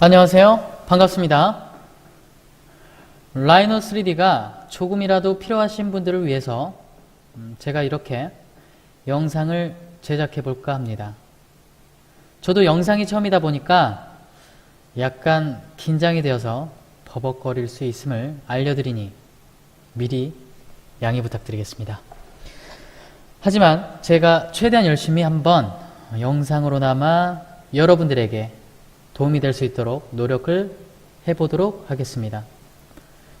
안녕하세요. 반갑습니다. 라이노 3D가 조금이라도 필요하신 분들을 위해서 음, 제가 이렇게 영상을 제작해 볼까 합니다. 저도 영상이 처음이다 보니까 약간 긴장이 되어서 버벅거릴 수 있음을 알려드리니 미리 양해 부탁드리겠습니다. 하지만 제가 최대한 열심히 한번 영상으로나마 여러분들에게 도움이 될 수 있도록 노력을 해보도록 하겠습니다.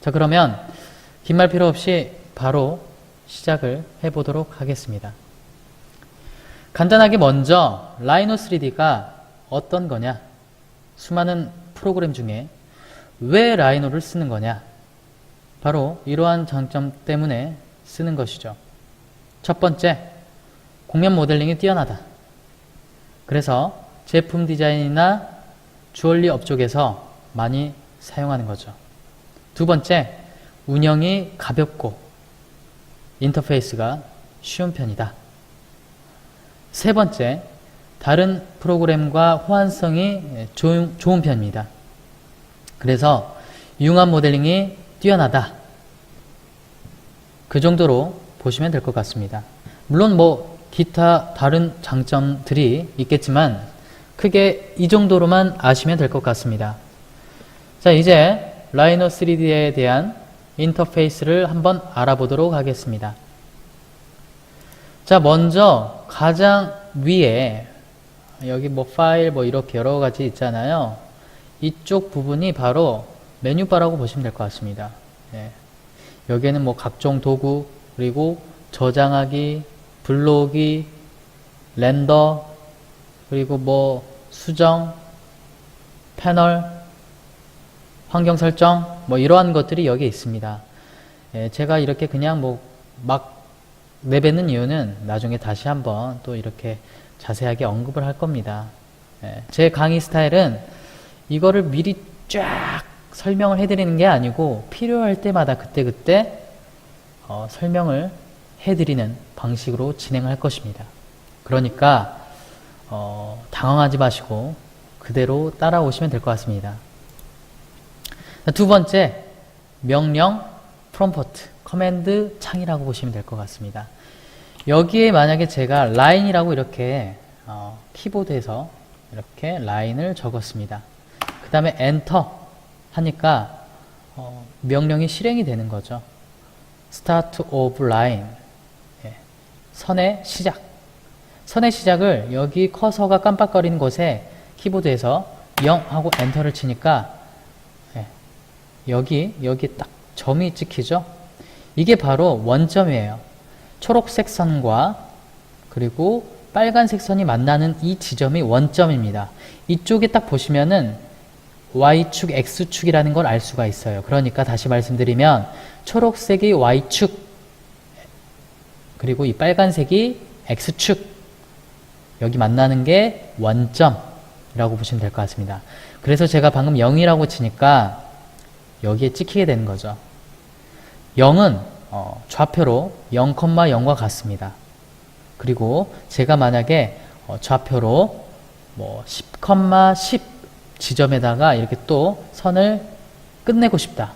자, 그러면 긴 말 필요 없이 바로 시작을 해보도록 하겠습니다. 간단하게 먼저 라이노 3D가 어떤 거냐? 수많은 프로그램 중에 왜 라이노를 쓰는 거냐? 바로 이러한 장점 때문에 쓰는 것이죠. 첫 번째, 공면 모델링이 뛰어나다. 그래서 제품 디자인이나 주얼리 업종에서 많이 사용하는 거죠. 두 번째, 운영이 가볍고 인터페이스가 쉬운 편이다. 세 번째, 다른 프로그램과 호환성이 좋은, 좋은 편입니다. 그래서 융합 모델링이 뛰어나다. 그 정도로 보시면 될 것 같습니다. 물론 뭐 기타 다른 장점들이 있겠지만 크게 이 정도로만 아시면 될 것 같습니다. 자, 이제 라이노 3D에 대한 인터페이스를 한번 알아보도록 하겠습니다. 자, 먼저 가장 위에 여기 뭐 파일 뭐 이렇게 여러 가지 있잖아요. 이쪽 부분이 바로 메뉴바라고 보시면 될 것 같습니다. 예. 여기에는 뭐 각종 도구 그리고 저장하기, 불러오기, 렌더 그리고 뭐 수정, 패널, 환경 설정 뭐 이러한 것들이 여기에 있습니다. 예, 제가 이렇게 그냥 뭐 막 내뱉는 이유는 나중에 다시 한번 또 이렇게 자세하게 언급을 할 겁니다. 예, 제 강의 스타일은 이거를 미리 쫙 설명을 해드리는 게 아니고 필요할 때마다 그때그때 어, 설명을 해드리는 방식으로 진행할 것입니다. 그러니까 어, 당황하지 마시고 그대로 따라오시면 될 것 같습니다. 두 번째, 명령 프롬포트, 커맨드 창이라고 보시면 될 것 같습니다. 여기에 만약에 제가 라인이라고 이렇게 어, 키보드에서 이렇게 라인을 적었습니다. 그 다음에 엔터 하니까 어, 명령이 실행이 되는 거죠. start of line. 예, 선의 시작. 선의 시작을 여기 커서가 깜빡거리는 곳에 키보드에서 0 하고 엔터를 치니까 예, 여기 여기 딱 점이 찍히죠. 이게 바로 원점이에요. 초록색 선과 그리고 빨간색 선이 만나는 이 지점이 원점입니다. 이쪽에 딱 보시면은 Y축, X축이라는 걸 알 수가 있어요. 그러니까 다시 말씀드리면 초록색이 Y축 그리고 이 빨간색이 X축 여기 만나는 게 원점이라고 보시면 될 것 같습니다. 그래서 제가 방금 0이라고 치니까 여기에 찍히게 되는 거죠. 0은 어, 좌표로 0,0과 같습니다. 그리고 제가 만약에 어, 좌표로 뭐 10,10 지점에다가 이렇게 또 선을 끝내고 싶다.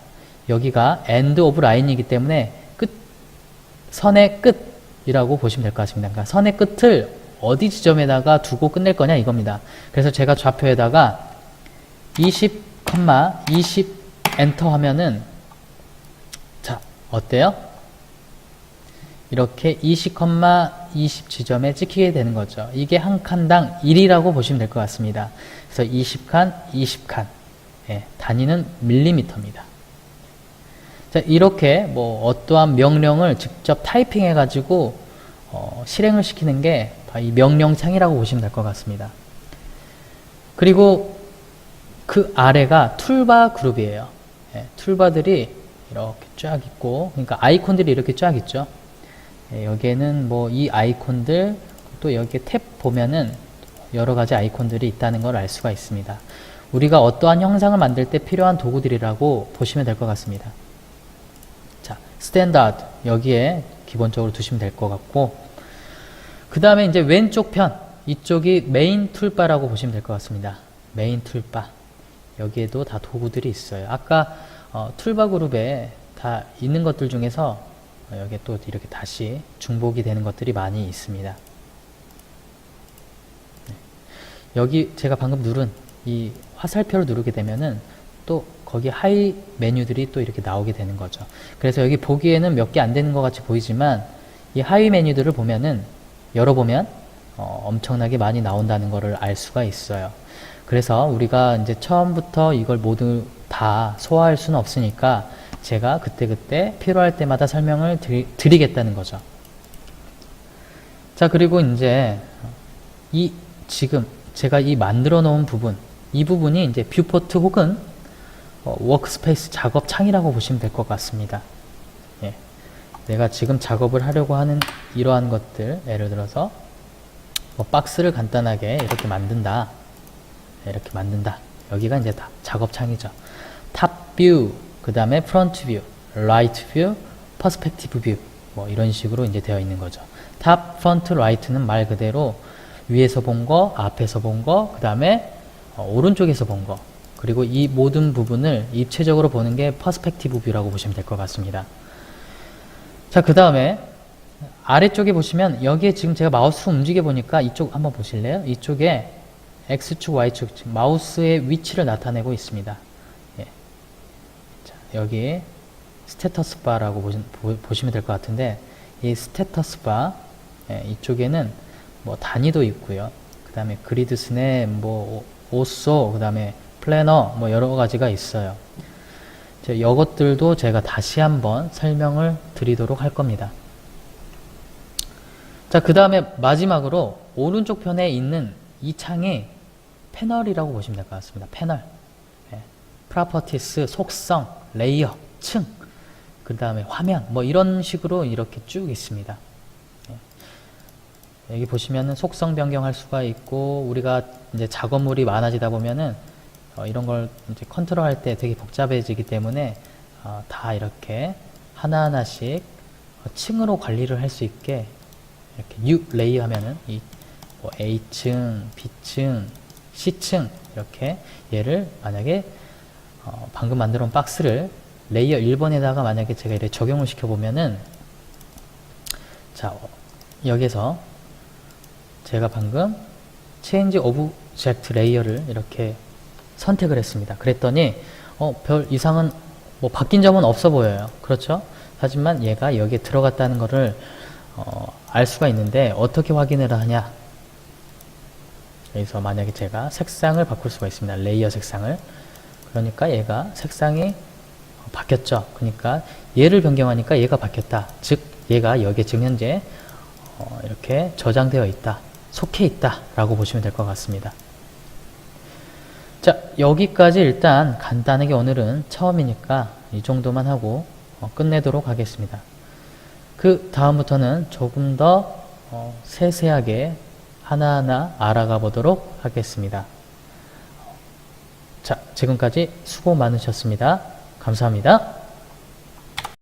여기가 end of line이기 때문에 끝 선의 끝이라고 보시면 될 것 같습니다. 그러니까 선의 끝을 어디 지점에다가 두고 끝낼 거냐 이겁니다. 그래서 제가 좌표에다가 20, 20 엔터 하면은 자 어때요? 이렇게 20, 20 지점에 찍히게 되는 거죠. 이게 한 칸당 1이라고 보시면 될 것 같습니다. 그래서 20칸, 20칸. 예, 단위는 밀리미터입니다. 자, 이렇게 뭐 어떠한 명령을 직접 타이핑 해 가지고 어, 실행을 시키는 게 이 명령창이라고 보시면 될 것 같습니다. 그리고 그 아래가 툴바 그룹이에요. 예, 툴바들이 이렇게 쫙 있고, 그러니까 아이콘들이 이렇게 쫙 있죠. 예, 여기에는 뭐 이 아이콘들, 또 여기 탭 보면은 여러 가지 아이콘들이 있다는 걸 알 수가 있습니다. 우리가 어떠한 형상을 만들 때 필요한 도구들이라고 보시면 될 것 같습니다. 자, 스탠다드 여기에 기본적으로 두시면 될 것 같고 그 다음에 이제 왼쪽 편 이쪽이 메인 툴바라고 보시면 될 것 같습니다. 메인 툴바 여기에도 다 도구들이 있어요. 아까 어, 툴바 그룹에 다 있는 것들 중에서 어, 여기에 또 이렇게 다시 중복이 되는 것들이 많이 있습니다. 네. 여기 제가 방금 누른 이 화살표를 누르게 되면은 또 거기 하이 메뉴들이 또 이렇게 나오게 되는 거죠. 그래서 여기 보기에는 몇 개 안 되는 것 같이 보이지만 이 하위 메뉴들을 보면은 열어보면 어, 엄청나게 많이 나온다는 것을 알 수가 있어요. 그래서 우리가 이제 처음부터 이걸 모두 다 소화할 수는 없으니까 제가 그때그때 필요할 때마다 설명을 드리, 드리겠다는 거죠. 자, 그리고 이제 이 지금 제가 이 만들어 놓은 부분, 이 부분이 이제 뷰포트 혹은 어, 워크스페이스 작업 창이라고 보시면 될 것 같습니다. 예. 내가 지금 작업을 하려고 하는 이러한 것들, 예를 들어서 뭐 박스를 간단하게 이렇게 만든다. 네, 이렇게 만든다. 여기가 이제 다 작업창이죠. 탑 뷰, 그 다음에 프론트 뷰, 라이트 뷰, 퍼스펙티브 뷰, 뭐 이런 식으로 이제 되어 있는 거죠. 탑, 프론트, 라이트는 말 그대로 위에서 본 거, 앞에서 본 거, 그 다음에 어, 오른쪽에서 본 거, 그리고 이 모든 부분을 입체적으로 보는 게 퍼스펙티브 뷰라고 보시면 될 것 같습니다. 자, 그 다음에 아래쪽에 보시면 여기에 지금 제가 마우스 움직여 보니까 이쪽 한번 보실래요? 이쪽에 X축, Y축, 마우스의 위치를 나타내고 있습니다. 예. 자, 여기 스테터스 바라고 보시, 보시면 될 것 같은데 이 스테터스 바 예, 이쪽에는 뭐 단위도 있고요. 그 다음에 그리드 스냅, 뭐 오쏘, 그 다음에 플래너 뭐 여러 가지가 있어요. 이제 이것들도 제가 다시 한번 설명을 드리도록 할 겁니다. 자, 그 다음에 마지막으로 오른쪽 편에 있는 이 창이 패널이라고 보시면 될 것 같습니다. 패널. 예. 프로퍼티스, 속성, 레이어, 층, 그 다음에 화면, 뭐 이런 식으로 이렇게 쭉 있습니다. 예. 여기 보시면은 속성 변경할 수가 있고, 우리가 이제 작업물이 많아지다 보면은 어, 이런 걸 이제 컨트롤 할 때 되게 복잡해지기 때문에 어, 다 이렇게 하나하나씩 어, 층으로 관리를 할 수 있게 이렇게 U 레이어 하면은 이 뭐 A층, B층, C층 이렇게 얘를 만약에 어, 방금 만들어 온 박스를 레이어 1번에다가 만약에 제가 이렇게 적용을 시켜 보면은 자 어, 여기서 제가 방금 체인지 오브젝트 레이어를 이렇게 선택을 했습니다. 그랬더니 어, 별 이상은 뭐 바뀐 점은 없어 보여요. 그렇죠? 하지만 얘가 여기에 들어갔다는 것을 어, 알 수가 있는데 어떻게 확인을 하냐? 여기서 만약에 제가 색상을 바꿀 수가 있습니다. 레이어 색상을. 그러니까 얘가 색상이 바뀌었죠. 그러니까 얘를 변경하니까 얘가 바뀌었다. 즉 얘가 여기에 지금 현재 어, 이렇게 저장되어 있다. 속해 있다. 라고 보시면 될 것 같습니다. 자, 여기까지 일단 간단하게 오늘은 처음이니까 이 정도만 하고 어, 끝내도록 하겠습니다. 그 다음부터는 조금 더 어, 세세하게 하나하나 알아가 보도록 하겠습니다. 자, 지금까지 수고 많으셨습니다. 감사합니다.